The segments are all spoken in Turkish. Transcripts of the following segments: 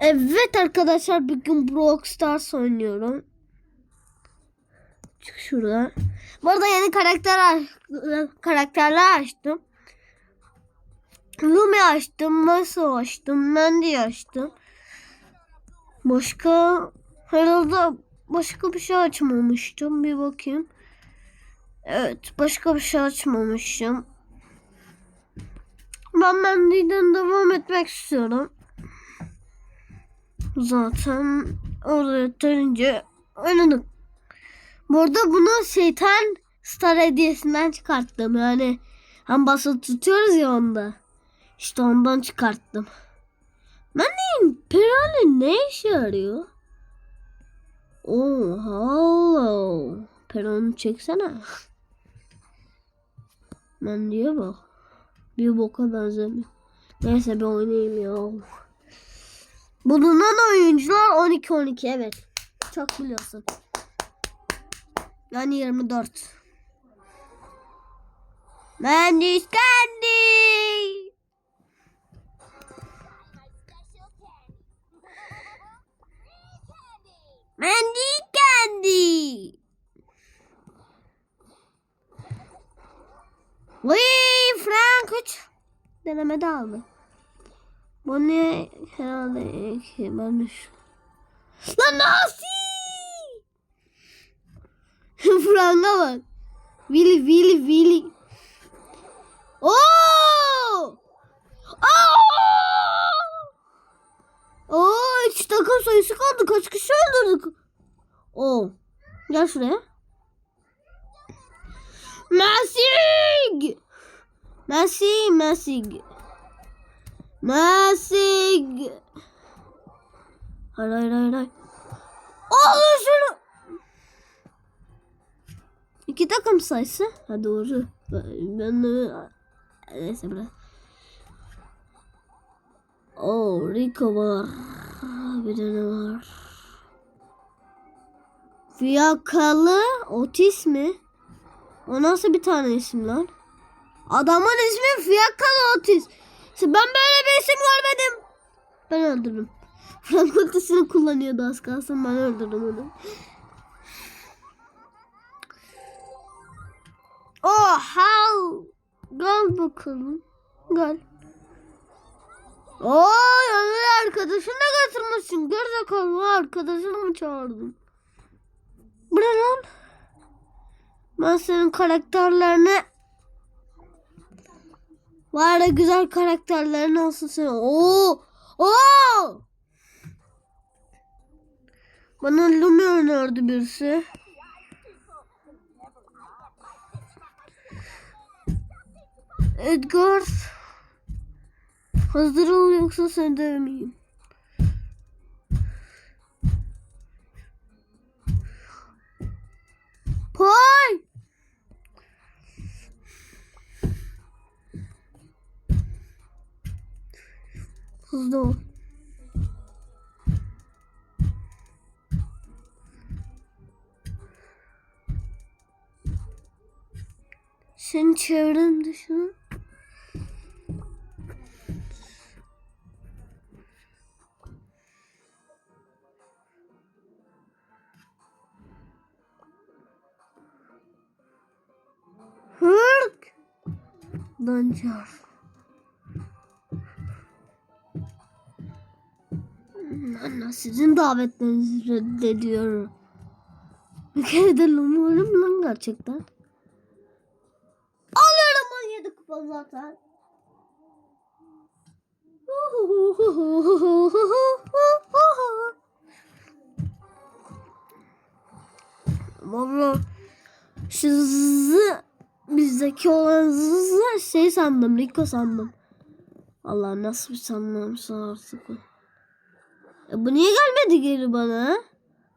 Evet arkadaşlar bugün Brawl Stars oynuyorum. Çık şuradan. Bu arada yeni karakter karakterler açtım. Lumi açtım, Maso açtım, Mandy açtım. Başka herhalde başka bir şey açmamıştım. Bir bakayım. Evet, başka bir şey açmamışım. Ben Mandy'den devam etmek istiyorum. Zaten orada yeterince oynadık. Burada bunu şeytan star hediyesinden çıkarttım. Yani hem basılı tutuyoruz ya onda. İşte ondan çıkarttım. Ben neyim? Perane ne işe yarıyor? Oh, hello. Peronu çeksene. Ben diye bak. Bir boka benzemiyor. Neyse bir oynayayım ya. Bulunan oyuncular 12-12 evet. Çok biliyorsun. Yani 24. Mendy Candy. Mendy Candy. Vay Frank 3. Denemede aldı. Bu ne herhalde ki ben şu. Lan nasıl? Frank'a bak. Willy Willy Willy. Oo! Aa! Oo, üç takım sayısı kaldı. Kaç kişi öldürdük? Oo. Gel şuraya. Masig! Masig, Masig. Masig. Hayır hayır hayır hayır. Alın şunu. İki takım sayısı. Ha doğru. Ben, de... Neyse bırak. Oo Rico var. Bir de ne var? Fiyakalı Otis mi? O nasıl bir tane isim lan? Adamın ismi Fiyakalı Otis. Ben böyle bir isim görmedim. Ben öldürdüm. Frank ultisini kullanıyordu az kalsın ben öldürdüm onu. Oha! Gel bakalım. Gel. Oo yanına arkadaşını da getirmişsin. Gerizekalı arkadaşını mı çağırdın? Ne lan? Ben senin karakterlerini var ya güzel karakterlerin olsun senin. Oo! Oo! Bana Lumi önerdi birisi. Edgar. Hazır ol yoksa seni dövmeyeyim. Pay. Hızlı ol. Senin çevren dışına. Hırk. Dancar. Anne sizin davetlerinizi reddediyorum. Bir kere de umarım lan gerçekten. Alıyorum 17 kupa zaten. Valla şu bizdeki olan zı şey sandım Rico sandım. Allah nasıl bir sanmamsa artık. E bu niye gelmedi geri bana?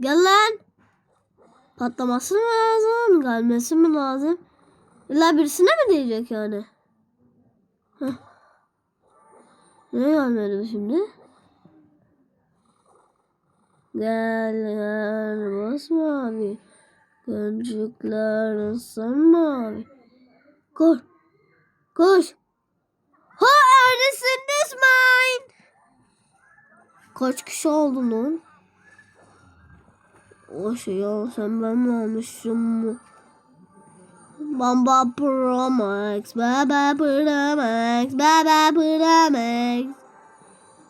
Gel lan. Patlaması mı lazım? Gelmesi mi lazım? İlla birisine mi diyecek yani? Heh. Ne gelmedi şimdi? Gel gel bas mavi. Gölcükler ısın mavi. Koş. Koş. Ha Ernest is mine. Kaç kişi oldu lan? O şey ya sen ben mi almışım? Bamba Pro Max, Baba Pro Max, Baba Pro Max.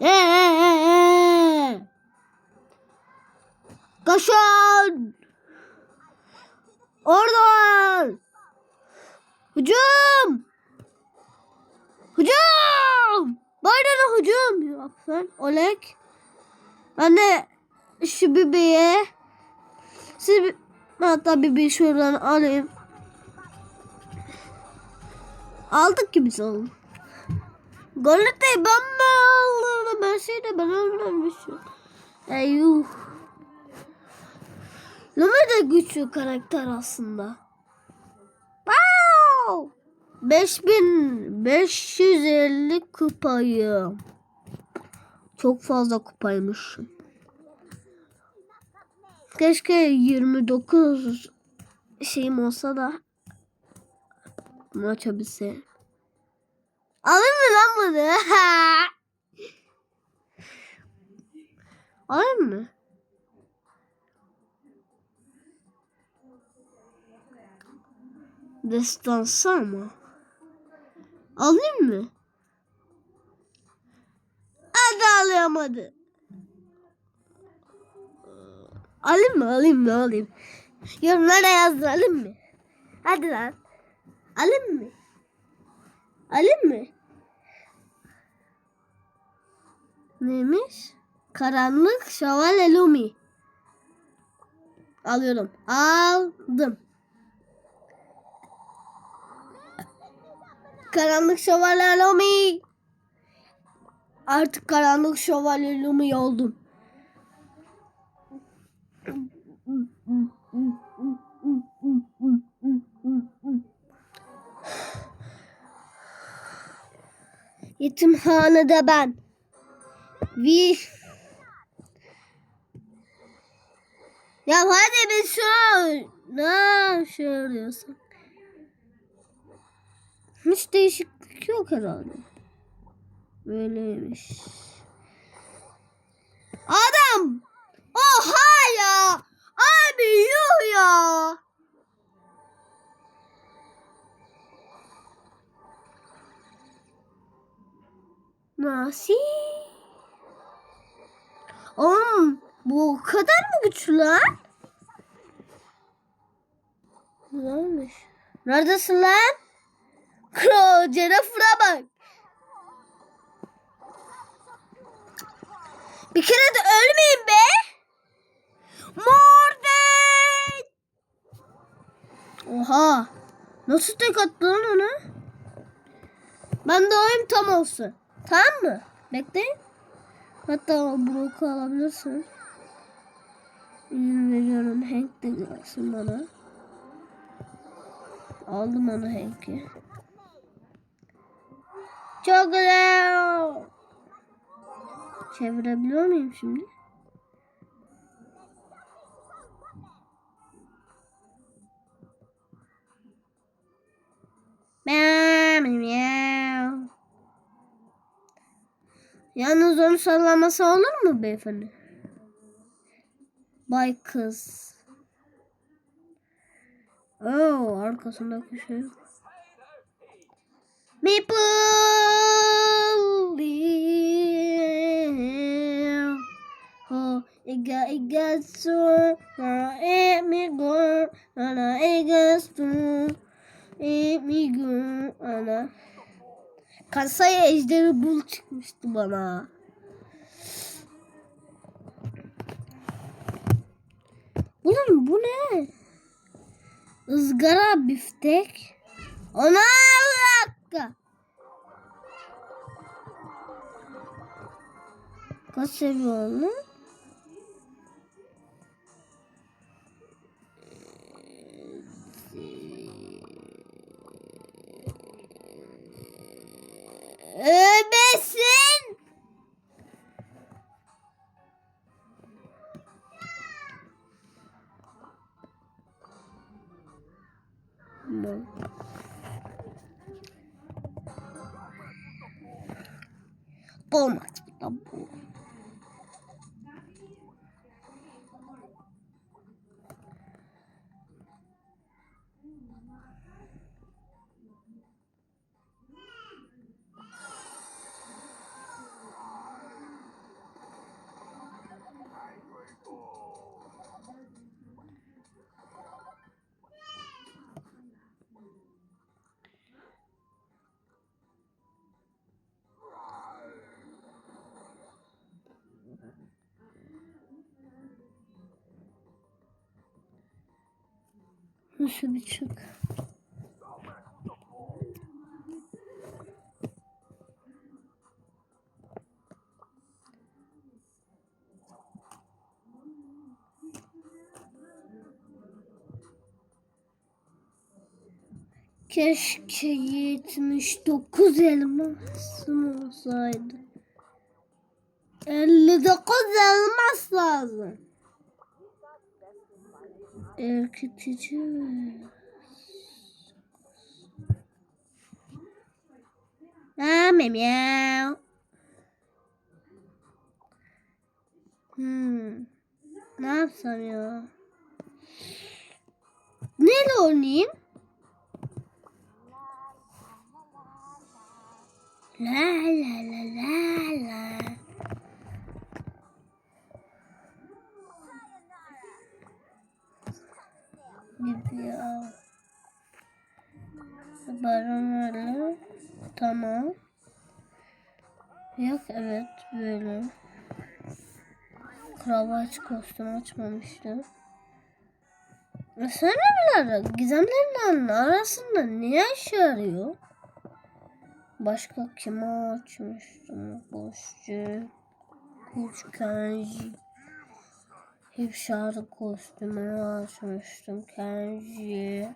Eee! Koşun! Oradan! Hücum! Hücum! Bayrağa hücum! Yap sen Oleg. Ben de şu bebeğe siz hatta bebeği şuradan alayım. Aldık ki biz onu. Golete ben mi aldım? Ben şey de ben öldürmüşüm. Eyyuh. Lumi de güçlü karakter aslında. Wow! 5550 kupayı. Çok fazla kupaymışım. Keşke 29 şeyim olsa da bunu açabilse. Alayım mı lan bunu? Alayım mı? Destansı ama. Alayım mı? Alayamadı. Alayım mı? Alayım mı? Alayım. Yorumlara yazdıralım mı? Hadi lan. Alayım mı? Alayım mı? Neymiş? Karanlık Şövalye Lumi. Alıyorum. Aldım. Karanlık Şövalye Lumi. Artık Karanlık Şövalye Lumi oldum. Yetimhanede ben. Bir. Ya hadi bir şu. Ne söylüyorsun? Hiç değişiklik yok herhalde. Böyleymiş. Adam! Oha ya! Abi yuh ya! Nasıl? Oğlum bu o kadar mı güçlü lan? Güzelmiş. Neredesin lan? Kro, Jennifer'a bak. Bir kere de ölmeyin be. Mordek. Oha. Nasıl tek attı lan onu? Ben de oyun tam olsun. Tamam mı? Bekleyin. Hatta Brock'u alabilirsin. İzin veriyorum. Hank de gelsin bana. Aldım onu Hank'i. Çok güzel. Çevirebiliyor muyum şimdi? Yalnız onu sallaması olur mu beyefendi? Bay kız. Oo, arkasındaki şey. Maple live. Oh, iga iga so, na emigo, na iga so, emigo, ana. Kasaya ejderi bul çıkmıştı bana. Ulan bu ne? Izgara biftek. Ona dakika. Kaç seviye onu? Öbesin. No. Olmaz bu Nasıl bir çık? Keşke 79 elmasım olsaydı. 59 elmas lazım. Ürkütücü. Aa, meow. Hmm. Ne yapsam ya? Neyle oynayayım? La la la la la. Gibi ya. Baron öyle. Tamam. Yok evet böyle. Kravaç kostüm açmamıştı. E Sen bilir? Gizemlerin arasında niye işe yarıyor? Başka kime açmıştım? Boşçu. Kuş Kenji. Hep şarkı kostümünü açmıştım. Kenji.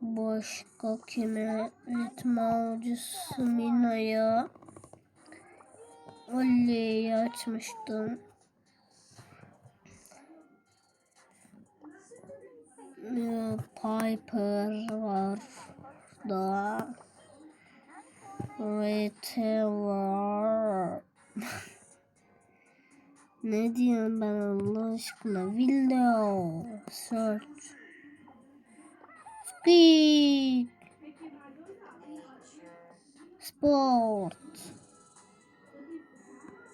Başka kime? Ritme avcısı Mina'ya. Ali'yi açmıştım. Piper var da. Rete var. ne diyorum ben Allah aşkına? Video. Search. Speak. Sport.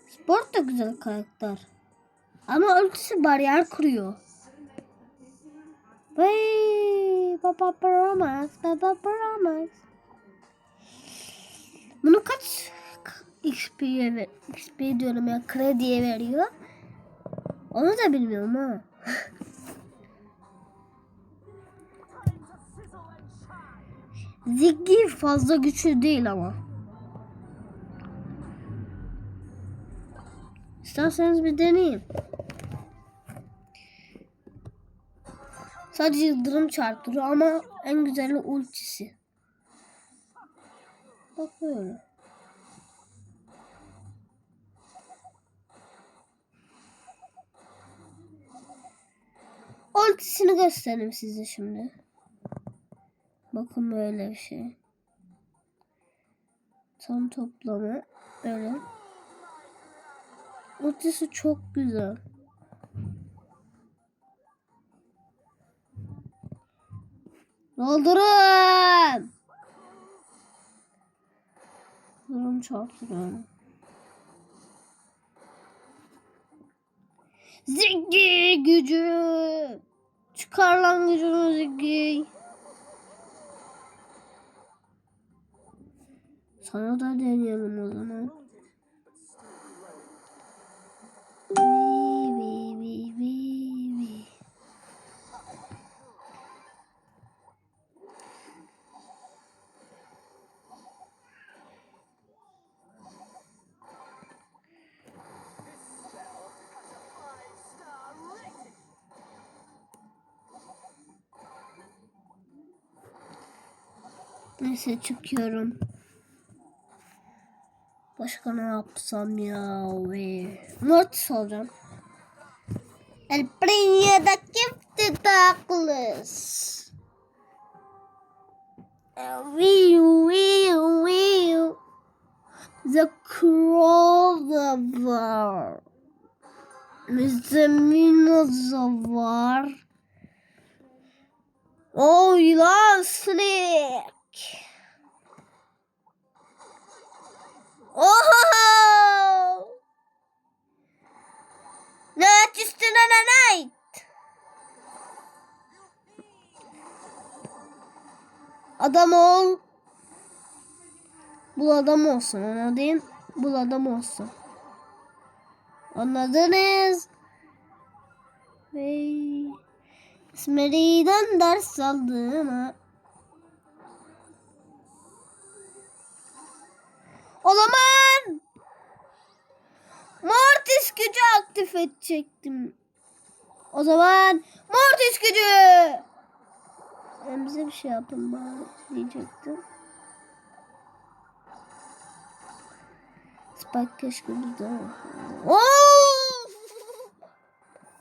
Sport da güzel karakter. Ama ultisi bariyer kuruyor. Vay, Baba Brahmas, Baba Brahmas. Bunu kaç XP'ye ver, XP diyorum ya krediye veriyor? Onu da bilmiyorum ha. Ziggy fazla güçlü değil ama. İsterseniz bir deneyin. Sadece yıldırım çarptırıyor ama en güzeli ultisi. Bak. Ultisini göstereyim size şimdi. Bakın böyle bir şey. Tam toplamı öyle. Ultisi çok güzel. Doldurun. Durum çarptırıyorum. Ziggy gücü. Çıkar lan gücünü Ziggy. Sana da deneyelim o zaman. Neyse çıkıyorum. Başka ne yapsam ya? Mortis alacağım. El Priño da Gift Douglas. Wiu, wiu, wiu. The Crowbar. Mr. Minoza var. Oh, yılan Snake. Oh! Not just another night. Adam ol. Bul adam olsun anladın? Bul adam olsun. Anladınız? Ve İsmeri'den ders aldım edecektim. O zaman Mortis gücü. Ben bize bir şey yapın bari diyecektim. Spike keşke. Oo!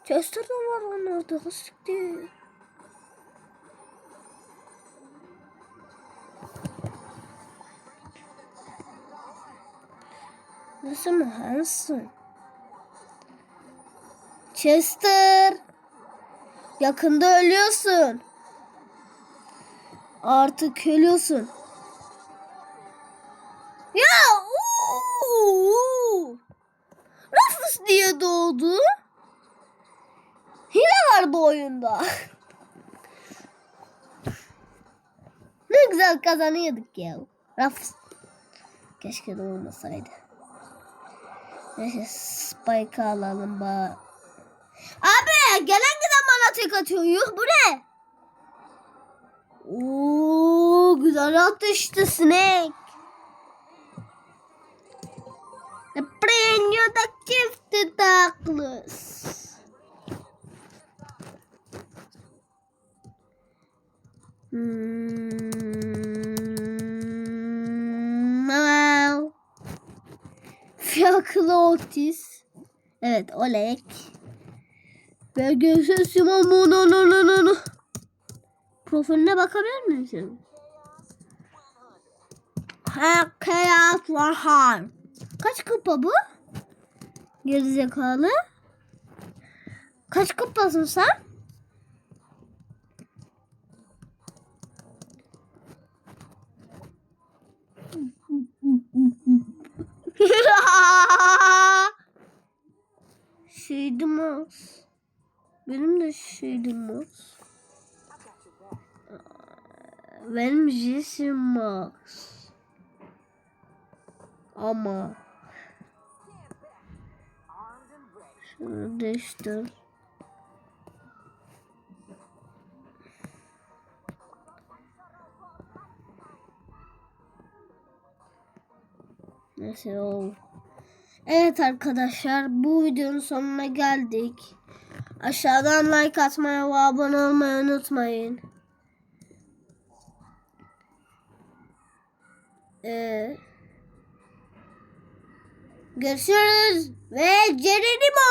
Chester de var onlarda. Siktir. Nasıl mı? Chester. Yakında ölüyorsun. Artık ölüyorsun. Ya! uuu! Rufus diye doğdu. Hile var bu oyunda. ne güzel kazanıyorduk ya. Rufus. Keşke de olmasaydı. Neyse Spike alalım ba. Abi gelen giden bana tek atıyor. Yuh bu ne? Oo güzel atıştı Snake. The premio da gift Douglas. Hmm, wow. Fiyaklı Otis. Evet Olek. BGS Simon no no no no no. Profiline bakabilir misin? Hakiyat Rahar. Kaç kupa bu? Gerizekalı. Kaç kupasın sen? Şeydim az. Benim de şeydim az. Benim Jesse Max. Ama şunu değiştir. Neyse o. Evet arkadaşlar bu videonun sonuna geldik. Aşağıdan like atmayı ve abone olmayı unutmayın. Ee, görüşürüz ve Cerenimo.